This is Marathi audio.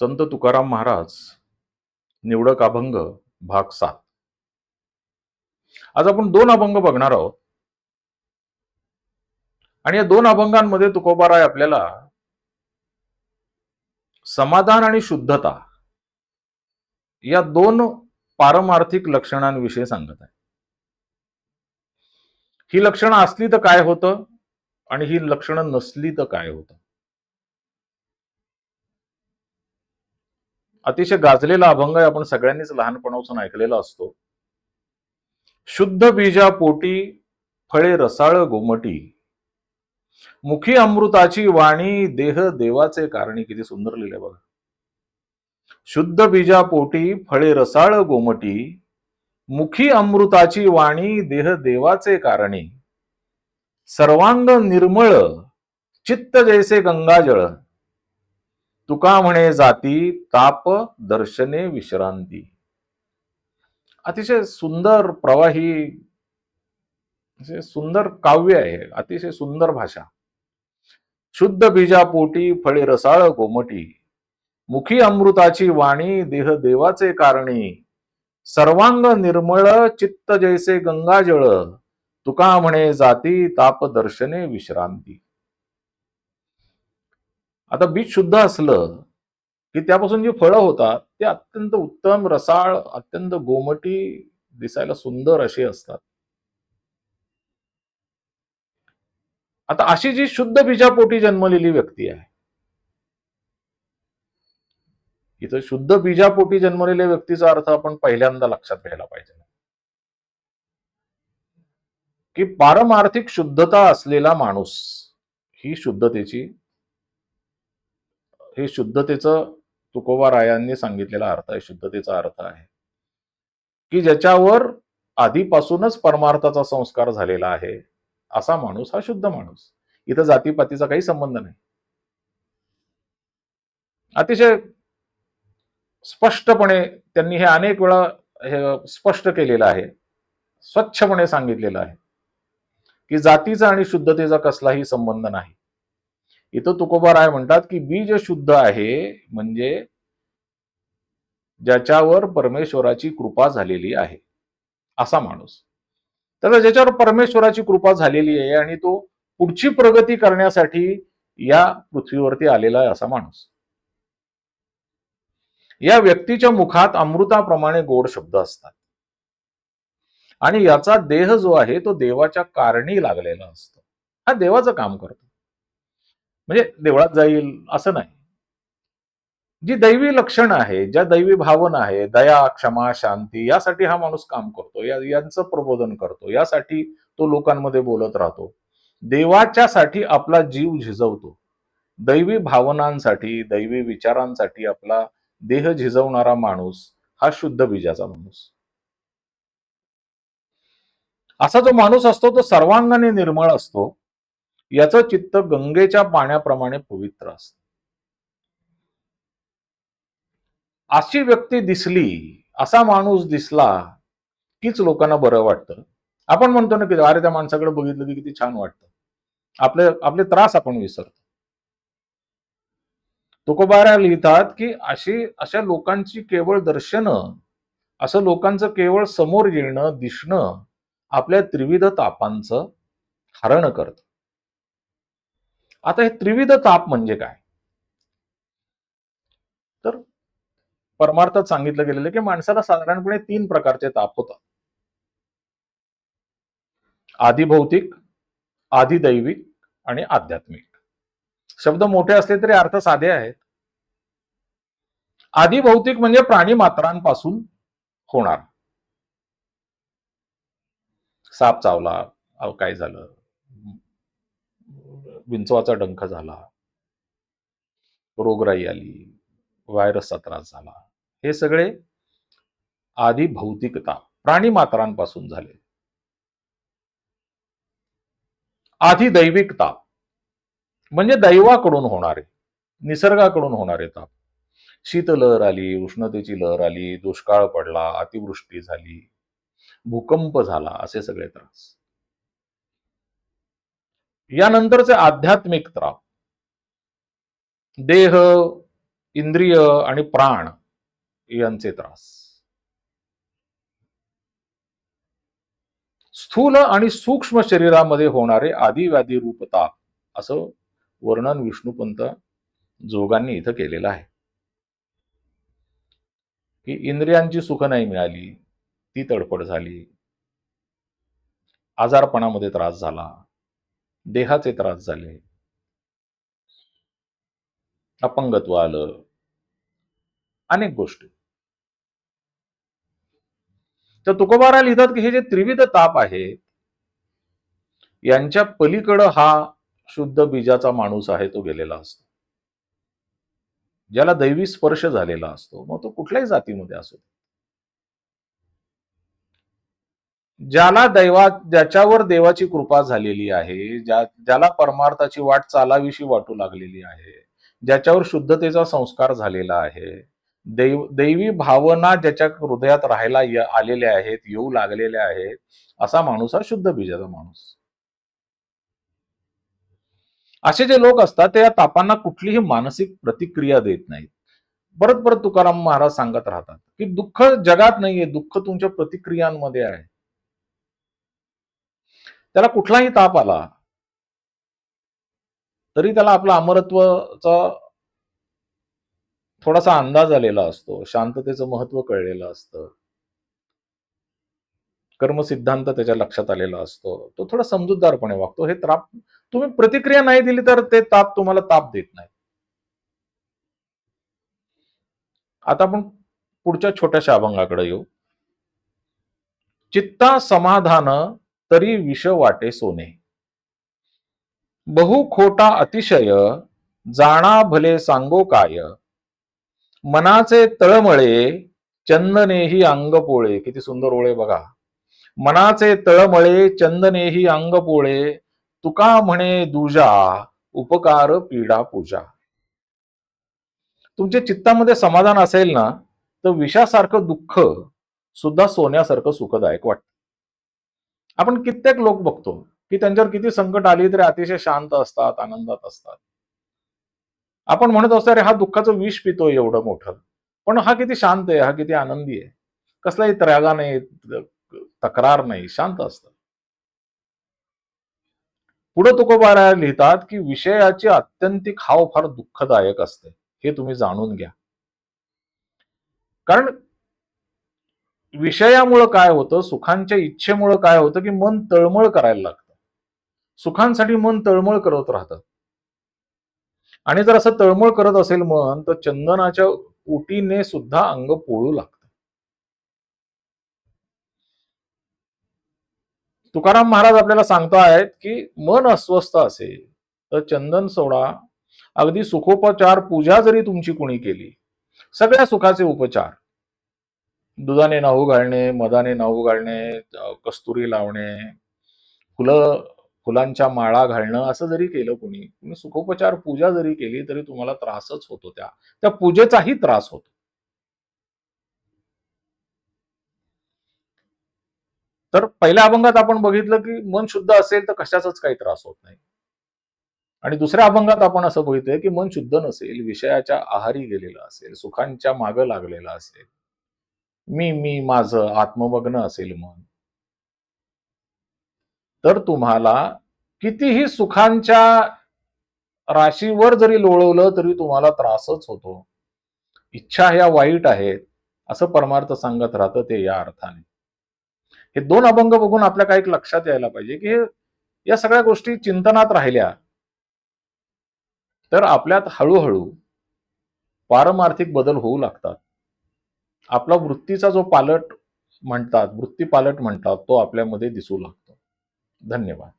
संत तुकाराम महाराज निवडक अभंग भाग सात. आज आपण दोन अभंग बघणार आहोत. आणि या दोन अभंगांमध्ये तुकोबाराय आपल्याला समाधान आणि शुद्धता या दोन पारमार्थिक लक्षणांविषयी सांगत आहे. ही लक्षणं असली तर काय होतं? आणि ही लक्षणं नसली तर काय होतं? अतिशय गाजलेला अभंग आहे. आपण सगळ्यांनीच लहानपणापासून ऐकलेला असतो. शुद्ध बीजा पोटी फळे रसाळ गोमटी. मुखी अमृताची वाणी देह देवाचे कारणी. किती सुंदर लिहिले बघा. शुद्ध बीजा पोटी फळे रसाळ गोमटी. मुखी अमृताची वाणी देह देवाचे कारणी. सर्वांग निर्मळ चित्त जैसे गंगाजळ. तुका म्हणे जाती ताप दर्शने विश्रांती. अतिशय सुंदर प्रवाही सुंदर काव्य आहे. अतिशय सुंदर भाषा. शुद्ध बीजापोटी फळे रसाळ गोमटी मुखी अमृताची वाणी देह देवाचे कारणी. सर्वांग निर्मळ चित्त जैसे गंगाजळ. तुका म्हणे जाती ताप दर्शने विश्रांती. आता बीज शुद्ध असलं की त्यापासून जी फळं होतात ते अत्यंत उत्तम रसाळ अत्यंत गोमटी दिसायला सुंदर अशी असतात. आता अशी जी शुद्ध बीजापोटी जन्मलेली व्यक्ती आहे इथं शुद्ध बीजापोटी जन्मलेल्या व्यक्तीचा अर्थ आपण पहिल्यांदा लक्षात घ्यायला पाहिजे. की पारमार्थिक शुद्धता असलेला माणूस ही शुद्धतेची हे शुद्धतेचं तुकोबा रायांनी सांगितलेला अर्थ आहे. शुद्धतेचा अर्थ आहे. की ज्याच्यावर आधीपासूनच परमार्थाचा संस्कार झालेला आहे असा माणूस हा शुद्ध माणूस. इथं जातीपातीचा काही संबंध नाही. अतिशय स्पष्टपणे त्यांनी हे अनेक वेळा हे स्पष्ट केलेलं आहे. स्वच्छपणे सांगितलेलं आहे. की जातीचा आणि शुद्धतेचा कसलाही संबंध नाही. इथं तुकोबा राय म्हणतात की बीज शुद्ध आहे म्हणजे ज्याच्यावर परमेश्वराची कृपा झालेली आहे. असा माणूस. तर ज्याच्यावर परमेश्वराची कृपा झालेली आहे आणि तो पुढची प्रगती करण्यासाठी या पृथ्वीवरती आलेला आहे असा माणूस. या व्यक्तीच्या मुखात अमृताप्रमाणे गोड शब्द असतात. आणि याचा देह जो आहे तो देवाच्या कारणी लागलेला असतो. हा देवाचं काम करतो. म्हणजे देवळात जाईल असं नाही. जी दैवी लक्षण आहे ज्या दैवी भावना आहे दया क्षमा शांती यासाठी हा माणूस काम करतो. या यांचं प्रबोधन करतो. यासाठी तो लोकांमध्ये बोलत राहतो. देवाच्यासाठी आपला जीव झिजवतो. दैवी भावनांसाठी दैवी विचारांसाठी आपला देह झिजवणारा माणूस हा शुद्ध बीजाचा माणूस. असा जो माणूस असतो तो सर्वांगाने निर्मळ असतो. याचं चित्त गंगेच्या पाण्याप्रमाणे पवित्र असत. अशी व्यक्ती दिसली असा माणूस दिसला कीच लोकांना बरं वाटतं? आपण म्हणतो ना की अरे त्या माणसाकडे बघितलं की किती छान वाटतं. आपले आपले त्रास आपण विसरतो. तुकोबाऱ्या लिहितात की अशी अशा लोकांची केवळ दर्शनं असं लोकांचं केवळ समोर येणं दिसणं आपल्या त्रिविध तापांचं हरण करतं. आता हे त्रिविध ताप म्हणजे काय? तर परमार्थात सांगितलं गेलेलं की माणसाला साधारणपणे तीन प्रकारचे ताप होतात. आधी भौतिक आणि आध्यात्मिक. शब्द मोठे असले तरी अर्थ साधे आहेत. आधीभौतिक म्हणजे प्राणी मात्रांपासून होणार. साप चावला अहो काय झालं? विंचवाचा डंख झाला. रोगराई आली. व्हायरसचा त्रास झाला. हे सगळे आधी भौतिकता प्राणी मात्रांपासून झाले. आधी दैविक ताप म्हणजे दैवाकडून होणारे निसर्गाकडून होणारे ताप. शीतलहर आली उष्णतेची लहर आली दुष्काळ पडला अतिवृष्टी झाली भूकंप झाला असे सगळे त्रास. यानंतरचे आध्यात्मिक त्राव देह इंद्रिय आणि प्राण यांचे त्रास. स्थूल आणि सूक्ष्म शरीरामध्ये होणारे आदिव्याधी रूपता असं वर्णन विष्णुपंत जोगांनी इथं केलेलं आहे. की इंद्रियांची सुख नाही मिळाली ती तडफड झाली आजारपणामध्ये त्रास झाला देहाचे त्रास झाले. अपंगत्व आलं. अनेक गोष्टी. तर तुकोबारा लिहितात की हे जे त्रिविध ताप आहेत यांच्या पलीकडं हा शुद्ध बीजाचा माणूस आहे तो गेलेला असतो. ज्याला दैवी स्पर्श झालेला असतो. मग तो कुठल्याही जातीमध्ये असो. ज्याला दैवा ज्याच्यावर देवाची कृपा झालेली आहे ज्या ज्याला परमार्थाची वाट चालावीशी वाटू लागलेली आहे ज्याच्यावर शुद्धतेचा संस्कार झालेला आहे दैव दैवी भावना ज्याच्या हृदयात राहायला आलेल्या आहेत येऊ लागलेल्या आहेत असा माणूस हा शुद्ध बीजाचा माणूस. असे जे लोक असतात ते या तापांना कुठलीही मानसिक प्रतिक्रिया देत नाहीत. परत परत तुकाराम महाराज सांगत राहतात की दुःख जगात नाहीये दुःख तुमच्या प्रतिक्रियांमध्ये आहे. त्याला कुठलाही ताप आला तरी त्याला आपला अमरत्वचा थोडासा अंदाज आलेला असतो शांततेचं महत्त्व कळलेलं असतं. कर्मसिद्धांत त्याच्या लक्षात आलेला असतो. तो थोडा समजूतदारपणे वागतो. हे ताप तुम्ही प्रतिक्रिया नाही दिली तर ते ताप तुम्हाला ताप देत नाही. आता आपण पुढच्या छोट्याशा अभंगाकडे येऊ. चित्ता समाधान तरी विष वाटे सोने. बहु खोटा अतिशय जाणा भले सांगो काय. मनाचे तळमळे चंदनेही अंग पोळे. किती सुंदर ओळे बघा. मनाचे तळमळे चंदनेही अंग पोळे. तुका म्हणे दुजा उपकार पीडा पूजा. तुमच्या चित्तामध्ये समाधान असेल ना तर विषासारखं दुःख सुद्धा सोन्यासारखं सुखदायक वाटतं. आपण कित्येक लोक बघतो की त्यांच्यावर किती संकट आली तरी अतिशय शांत असतात आनंदात असतात. आपण म्हणत असतो अरे हा दुःखाचं विष पितोय एवढं मोठं. पण हा किती शांत आहे हा किती आनंदी आहे. कसलाही त्रागा नाही तक्रार नाही शांत असतात. पुढे तुकोबारा लिहितात की विषयाची अत्यंतिक हाव फार दुःखदायक असते हे तुम्ही जाणून घ्या. कारण विषयामुळं काय होतं? सुखांच्या इच्छेमुळं काय होतं की मन तळमळ करायला लागतं. सुखांसाठी मन तळमळ करत राहतं. आणि जर असं तळमळ करत असेल मन तर चंदनाच्या उटीने सुद्धा अंग पोळू लागतं. तुकाराम महाराज आपल्याला सांगतायत आहेत की मन अस्वस्थ असेल तर चंदन सोडा. अगदी सुखोपचार पूजा जरी तुमची कोणी केली सगळ्या सुखाचे उपचार. दुधाने नाहू घालणे मधाने नाहू घालणे कस्तुरी लावणे फुलं फुलांच्या माळा घालणं असं जरी केलं कोणी तुम्ही सुखोपचार पूजा जरी केली तरी तुम्हाला त्रासच होतो त्या. त्या पूजेचाही त्रास होतो. तर पहिल्या अभंगात आपण बघितलं की मन शुद्ध असेल तर कशाचाच काही त्रास होत नाही. आणि दुसऱ्या अभंगात आपण असं बघितलं की मन शुद्ध नसेल विषयाच्या आहारी गेलेलं असेल सुखांच्या मागं लागलेलं असेल मी मी माझं आत्ममग्न असेल मन तर तुम्हाला कितीही सुखांच्या राशीवर जरी लोळवलं तरी तुम्हाला त्रासच होतो. इच्छा ह्या वाईट आहेत असं परमार्थ सांगत राहतं ते या अर्थाने. हे दोन अभंग बघून आपल्या काही लक्षात यायला पाहिजे की हे या सगळ्या गोष्टी चिंतनात राहिल्या. तर आपल्यात हळूहळू पारमार्थिक बदल होऊ लागतात. आपला वृत्तीचा जो पालट म्हणतात वृत्ती पालट म्हणतात तो आपल्यामध्ये दिसू लागतो. धन्यवाद.